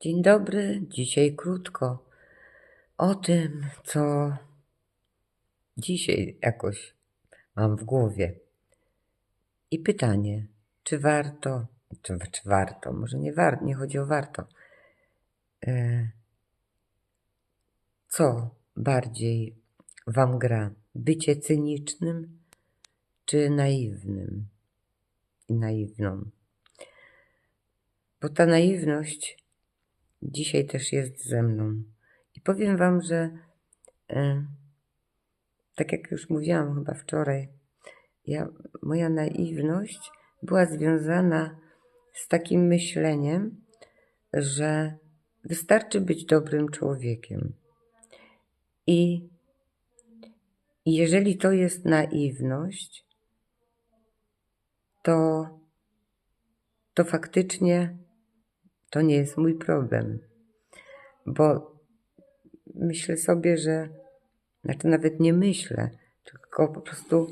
Dzień dobry, dzisiaj krótko o tym, co dzisiaj jakoś mam w głowie. I pytanie, czy warto, czy, czy warto, może nie warto, nie chodzi o warto. E, co bardziej wam gra? Bycie cynicznym czy naiwnym i naiwną? Bo ta naiwność dzisiaj też jest ze mną. I powiem Wam, że e, tak jak już mówiłam chyba wczoraj, ja, moja naiwność była związana z takim myśleniem, że wystarczy być dobrym człowiekiem. I, jeżeli to jest naiwność, to, to faktycznie to nie jest mój problem. Bo myślę sobie, że, znaczy nawet nie myślę, tylko po prostu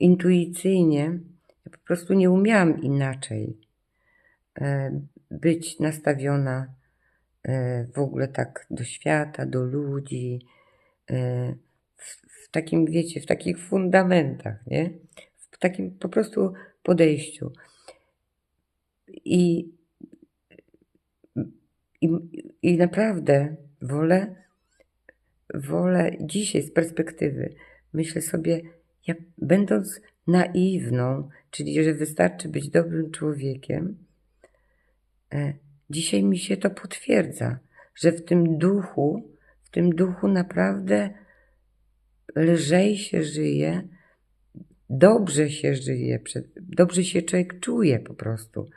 intuicyjnie, ja po prostu nie umiałam inaczej e, być nastawiona e, w ogóle tak do świata, do ludzi, e, w, w takim, wiecie, w takich fundamentach, nie? W takim po prostu podejściu. I, i, i naprawdę wolę, wolę dzisiaj z perspektywy, myślę sobie, ja będąc naiwną, czyli że wystarczy być dobrym człowiekiem, e, dzisiaj mi się to potwierdza, że w tym duchu, w tym duchu naprawdę lżej się żyje, dobrze się żyje, dobrze się człowiek czuje po prostu.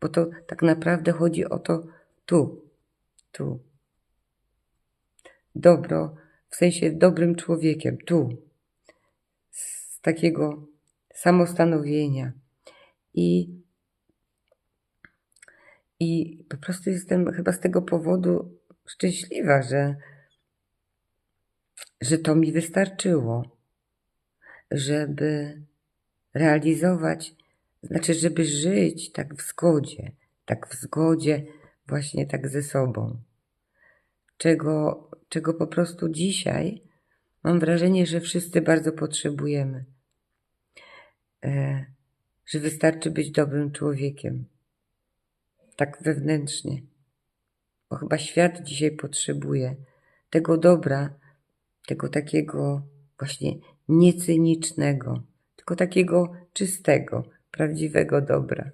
Bo to tak naprawdę chodzi o to tu, tu. Dobro, w sensie dobrym człowiekiem, tu. Z takiego samostanowienia. I, I po prostu jestem chyba z tego powodu szczęśliwa, że, że to mi wystarczyło, żeby realizować, znaczy, żeby żyć tak w zgodzie, tak w zgodzie właśnie tak ze sobą. Czego, czego po prostu dzisiaj mam wrażenie, że wszyscy bardzo potrzebujemy. E, że wystarczy być dobrym człowiekiem. Tak wewnętrznie. Bo chyba świat dzisiaj potrzebuje tego dobra, tego takiego właśnie niecynicznego, tylko takiego czystego, prawdziwego dobra.